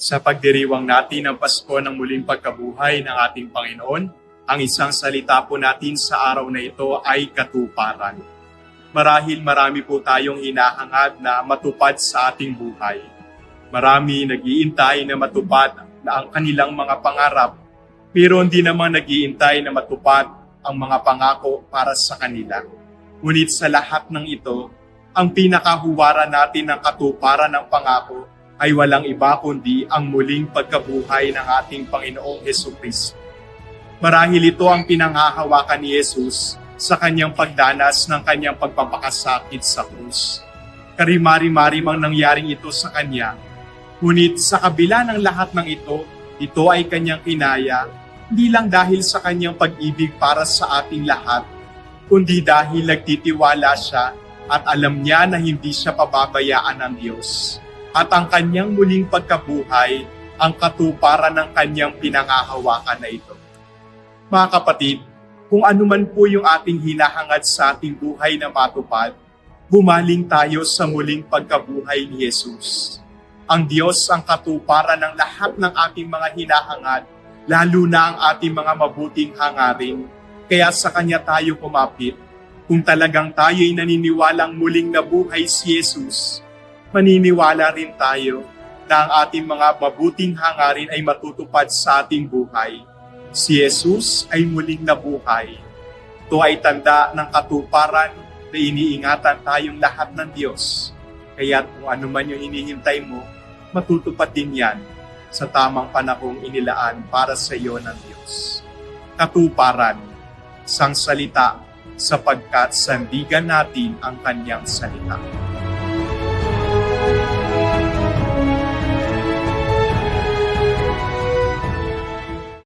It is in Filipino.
Sa pagdiriwang natin ng Pasko ng muling pagkabuhay ng ating Panginoon, ang isang salita po natin sa araw na ito ay katuparan. Marahil marami po tayong hinahangad na matupad sa ating buhay. Marami nagiintay na matupad na ang kanilang mga pangarap, pero hindi naman nagiintay na matupad ang mga pangako para sa kanila. Ngunit sa lahat ng ito, ang pinakahuwara natin ng katuparan ng pangako ay walang iba kundi ang muling pagkabuhay ng ating Panginoong Heso Kristo. Marahil ito ang pinanghahawakan ni Jesus sa kanyang pagdanas ng kanyang pagpapakasakit sa krus. Karimari-mari mang nangyaring ito sa kanya, ngunit sa kabila ng lahat ng ito, ito ay kanyang kinaya, hindi lang dahil sa kanyang pag-ibig para sa ating lahat, kundi dahil nagtitiwala siya at alam niya na hindi siya pababayaan ng Diyos. At ang kanyang muling pagkabuhay, ang katuparan ng kanyang pinangahawakan na ito. Mga kapatid, kung anuman po yung ating hinahangad sa ating buhay na matupad, bumaling tayo sa muling pagkabuhay ni Jesus. Ang Diyos ang katuparan ng lahat ng ating mga hinahangad, lalo na ang ating mga mabuting hangarin. Kaya sa Kanya tayo kumapit. Kung talagang tayo'y naniniwalang muling nabuhay si Jesus, maniniwala rin tayo na ang ating mga mabuting hangarin ay matutupad sa ating buhay. Si Jesus ay muling nabuhay. Ito ay tanda ng katuparan na iniingatan tayong lahat ng Diyos. Kaya kung ano man yung hinihintay mo, matutupad din yan sa tamang panahong inilaan para sa iyo ng Diyos. Katuparan, sang salita, sapagkat sandigan natin ang kanyang salita.